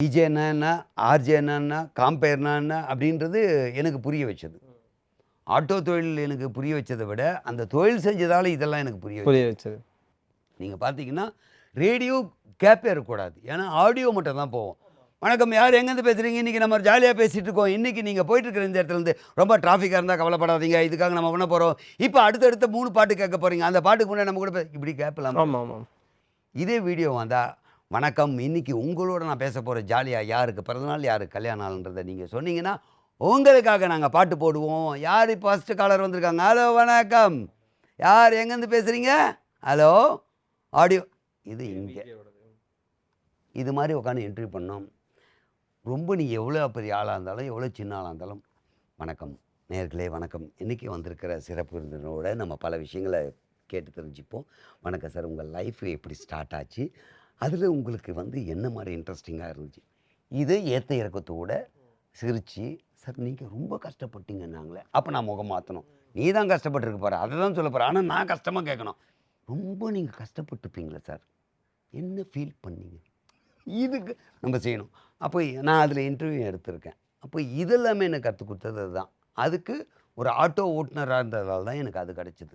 டிஜேனா என்ன ஆர்ஜேனா என்ன காம்பேர்னா என்ன அப்படின்றது எனக்கு புரிய வச்சது. ஆட்டோ தொழில் எனக்கு புரிய வச்சதை விட அந்த தொழில் செஞ்சதால இதெல்லாம் எனக்கு புரிய புரிய வச்சது. நீங்கள் பார்த்தீங்கன்னா ரேடியோ கேப்பே இருக்கக்கூடாது ஏன்னா ஆடியோ மட்டும் தான் போவோம் வணக்கம் யார் எங்கேருந்து பேசுகிறீங்க இன்றைக்கி நம்ம ஜாலியாக பேசிகிட்டு இருக்கோம். இன்றைக்கி நீங்கள் போயிட்டு இருக்கிற இந்த இடத்துலேருந்து ரொம்ப டிராஃபிக்காக இருந்தால் கவலைப்படாதீங்க. இதுக்காக நம்ம பண்ண போகிறோம் இப்போ அடுத்தடுத்த மூணு பாட்டு கேட்க போகிறீங்க அந்த பாட்டுக்கு முன்னாடி நம்ம கூட இப்படி கேட்கலாம் இதே வீடியோ வந்தால் வணக்கம். இன்னைக்கு உங்களோட நான் பேச போகிற ஜாலியாக யாருக்கு? பிறந்தநாள் யாருக்கு? கல்யாண நாள்ன்றதை நீங்கள் சொன்னீங்கன்னா உங்களுக்காக நாங்கள் பாட்டு போடுவோம். யார் இப்போ ஃபஸ்ட்டு காலர் வந்திருக்காங்க? ஹலோ வணக்கம். யார்? எங்கேருந்து பேசுகிறீங்க ஹலோ ஆடியோ இது இங்கே. இது மாதிரி உட்காந்து என்ட்ரி பண்ணோம். ரொம்ப நீ எவ்வளோ பெரிய ஆளாக இருந்தாலும் எவ்வளோ சின்ன ஆளாக இருந்தாலும் வணக்கம். நேர்களே வணக்கம். இன்றைக்கி வந்திருக்கிற சிறப்பு விருந்தினரோட நம்ம பல விஷயங்களை கேட்டு தெரிஞ்சுப்போம். வணக்கம் சார். உங்கள் லைஃப் எப்படி ஸ்டார்ட் ஆச்சு? அதில் உங்களுக்கு வந்து என்ன மாதிரி இன்ட்ரெஸ்டிங்காக இருந்துச்சு? இதை ஏற்ற இறக்கத்தோட சிரித்து சார் நீங்கள் ரொம்ப கஷ்டப்பட்டீங்க நாங்களே. அப்போ நான் முகம் மாற்றணும் நீ தான் கஷ்டப்பட்டுருக்க பாரு அதை தான் சொல்ல போகிறேன் ஆனால் நான் கஷ்டமாக கேட்கணும். ரொம்ப நீங்கள் கஷ்டப்பட்டுப்பீங்களா சார். என்ன ஃபீல் பண்ணீங்க? இதுக்கு நம்ம செய்யணும். அப்போ நான் அதில் இன்டர்வியூ எடுத்திருக்கேன். அப்போ இதெல்லாமே எனக்கு கற்றுக் கொடுத்தது அதுதான். அதுக்கு ஒரு ஆட்டோ ஓட்டுநராக இருந்ததால் தான் எனக்கு அது கிடச்சிது.